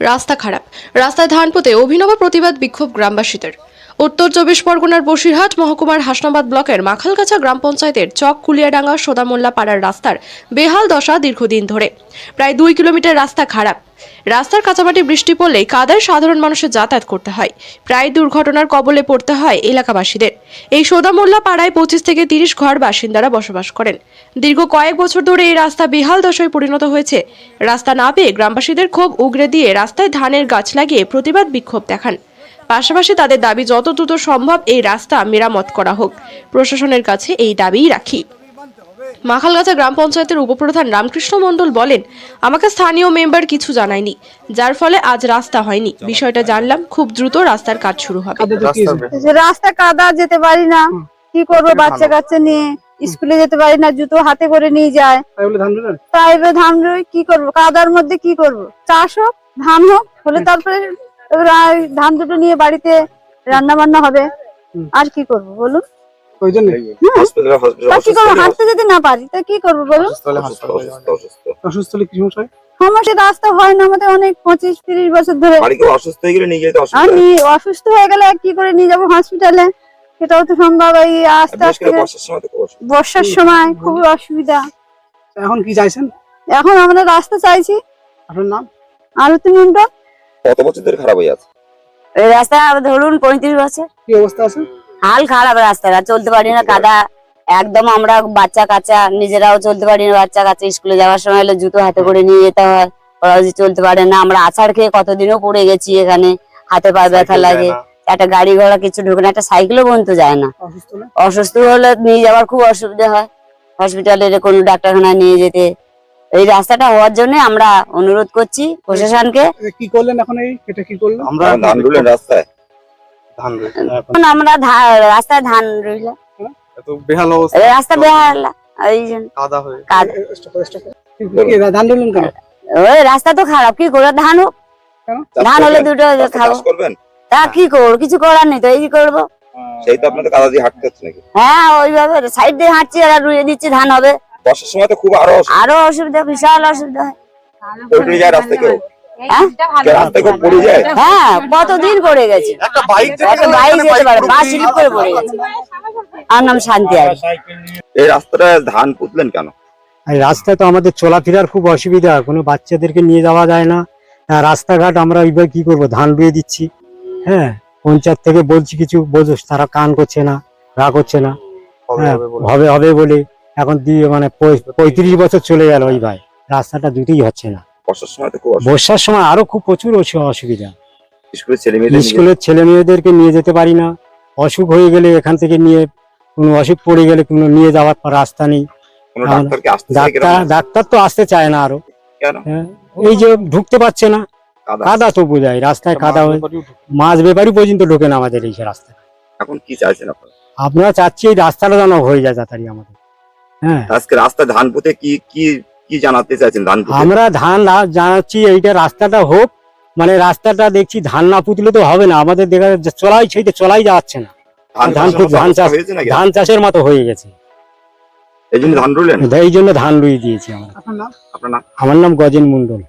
রাস্তা খারাপ। রাস্তায় ধান পুঁতে অভিনব প্রতিবাদ বিক্ষোভ গ্রামবাসীদের। উত্তর চব্বিশ পরগনার বসিরহাট মহকুমার হাসনাবাদ ব্লকের মাখালগাছা গ্রাম পঞ্চায়েতের চক কুলিয়াডাঙ্গা সোদামোল্লা পাড়ার রাস্তার বেহাল দশা দীর্ঘদিন ধরে। প্রায় দুই কিলোমিটার রাস্তা খারাপ। রাস্তার কাঁচামাটি বৃষ্টি পড়লেই কাদায় সাধারণ মানুষের যাতায়াত করতে হয়? প্রায় দুর্ঘটনার কবলে পড়তে হয় এলাকাবাসীদের। এই সোদামোল্লা পাড়ায় পঁচিশ থেকে তিরিশ ঘর বাসিন্দারা বসবাস করেন। দীর্ঘ কয়েক বছর ধরে এই রাস্তা বেহাল দশায় পরিণত হয়েছে। রাস্তা না পেয়ে গ্রামবাসীদের ক্ষোভ উগরে দিয়ে রাস্তায় ধানের গাছ লাগিয়ে প্রতিবাদ বিক্ষোভ দেখান। পাশাপাশি তাদের দাবি যত দ্রুত সম্ভব এই রাস্তা মেরামত করা হোক। প্রশাসনের কাছে এই দাবিই রাখি। মাখালগাছা গ্রাম পঞ্চায়েতের উপপ্রধান রামকৃষ্ণ মণ্ডল বলেন আমাকে স্থানীয় মেম্বার কিছু জানায়নি যার ফলে আজ রাস্তা হয়নি। বিষয়টা জানলাম খুব দ্রুত রাস্তার কাজ শুরু হবে। রাস্তা কাদা যেতে পারি না কি করব বাচ্চা কাচ্চা নিয়ে? স্কুলে যেতে পারি না জুতো হাতে করে নিয়ে যায়। তাই ধান এবার ধান রুই কি করব? কাদার মধ্যে কি করব? চাষ হোক ধান হোক হলে তারপরে ধান দুটো নিয়ে বাড়িতে রান্না বান্না হবে আর কি করব বলুন? ওই জন্য। কি করব? হাঁটতে যদি না পারি তা কি করব বলুন? অসুস্থ হলে কি সমস্যা সমস্যা রাস্তা হয় না আমাদের অনেক পঁচিশ তিরিশ বছর ধরে। অসুস্থ হয়ে গেলে নিয়ে যেতে আমি অসুস্থ হয়ে গেলে কি করে নিয়ে যাব হসপিটালে সেটাও তো সম্ভব এই আস্তে বিশেষ আস্তে বর্ষার সময়। বর্ষার খুবই অসুবিধা। এখন কি চাইছেন? এখন আমরা রাস্তা চাইছি। আপনার নাম? আরতি মন্ডল কত বছর ধরে খারাপ হয়ে আছে। এই রাস্তা ধরুন পঁয়ত্রিশ বছর। কি অবস্থা আছে? হাল খারাপ রাস্তাটা চলতে পারি না কাদা। একদম আমরা বাচ্চা কাচ্চা নিজেরাও চলতে পারি না বাচ্চা কাচ্চা। স্কুলে যাওয়ার সময় হলে জুতো হাতে করে নিয়ে যেতে হয়। ওরা যদি চলতে পারে না। আমরা আছাড় খেয়ে কতদিনও পড়ে গেছি এখানে। হাতে পায়ে ব্যথা লাগে। একটা গাড়ি ঘোড়া কিছু ঢুকে না একটা সাইকেলও পর্যন্ত যায় না। অসুস্থ হলে অসুস্থ হলে নিয়ে যাওয়ার খুব অসুবিধা হয়। হসপিটালে কোনো ডাক্তারখানায় নিয়ে যেতে। এই রাস্তাটা হওয়ার জন্য আমরা অনুরোধ করছি প্রশাসনকে। কি করলেন এখন এই? এটা কি করলেন? আমরা ধান রুলেন রাস্তায় ধান এখন আমরা রাস্তায় ধান রইলাম তো বেহাল অবস্থা। এই রাস্তা বেহাল এই জন্য। কাদা হয়ে কাদা। ধান রুলেন কেন? ওই রাস্তা তো খারাপ কি করে ধান হোক ধান হলে দুটো খাব। করবেন? তা কি করব? কিছু করার নেই তো এই করব? সেই তো আপনাদের কাদা দিয়ে হাঁটতে হচ্ছে নাকি? হ্যাঁ ওইভাবে সাইড দিয়ে হাঁটছি আর রুয়ে দিচ্ছি ধান হবে। বর্ষার সময় তো খুব আরও আরও অসুবিধা বিশাল অসুবিধা। হয় পড়ে যায় রাস্তায় কেউ? হ্যাঁ? কেউ পড়ে যায়? হ্যাঁ কতদিন পড়ে গেছে? একটা বাইক যেতে পারে বাস স্লিপ করে পড়ে গেছে। আর নাম শান্তি আর এই রাস্তাটা ধান পুতলেন কেন? রাস্তায় তো আমাদের চলাফেরার খুব অসুবিধা কোনো বাচ্চাদেরকে নিয়ে যাওয়া যায় না। রাস্তাঘাট আমরা এইবার কি করব ধান রুয়ে দিচ্ছি। হ্যাঁ পঞ্চায়েত থেকে বলছি কিছু বোঝো তারা কান করছে না রা করছে না। হ্যাঁ, হবে হবে বলে। এখন দিয়ে মানে পঁয়ত্রিশ বছর চলে গেল ওই ভাই। রাস্তাটা দুটোই হচ্ছে না। বর্ষার সময় তো খুব বর্ষার সময় আরও খুব প্রচুর অসুবিধা। স্কুলের ছেলে মেয়েদের স্কুলের ছেলে মেয়েদেরকে নিয়ে যেতে পারি না। অসুখ হয়ে গেলে এখান থেকে নিয়ে কোনো অসুখ পড়ে গেলে কোনো নিয়ে যাওয়ার পর রাস্তা নেই। কোনো আমরা- ডাক্তারকে আসতে চায় ডাক্তার ডাক্তার তো আসতে চায় না আরও। হ্যাঁ, এই যে ঢুকতে পারছে না। কাদা। তো বোঝায় রাস্তায় কাদা হয়ে মাছ ব্যাপারই পর্যন্ত ঢোকে না আমাদের এই রাস্তা এখন কি চাইছেন আপনারা? আপনারা চাচ্ছি এই রাস্তাটা যেন হয়ে যায় তাড়াতাড়ি আমাদের। আজকে রাস্তা ধান পথে কি কি কি জানাতে চাইছেন ধান আমরা ধান জানাচ্ছি এইটা রাস্তাটা হোক মানে রাস্তাটা দেখছি ধান না পুতলে তো হবে না আমাদের দেখা চলাই চলাই সেইটা চলাই যাচ্ছে না। ধান ধান চাষের ধান চাষ ধান চাষের মতো হয়ে গেছে। এই জন্য ধান রুলেন এই জন্য ধান রুই দিয়েছি আমরা। আপনার নাম? আমার নাম গজেন মন্ডল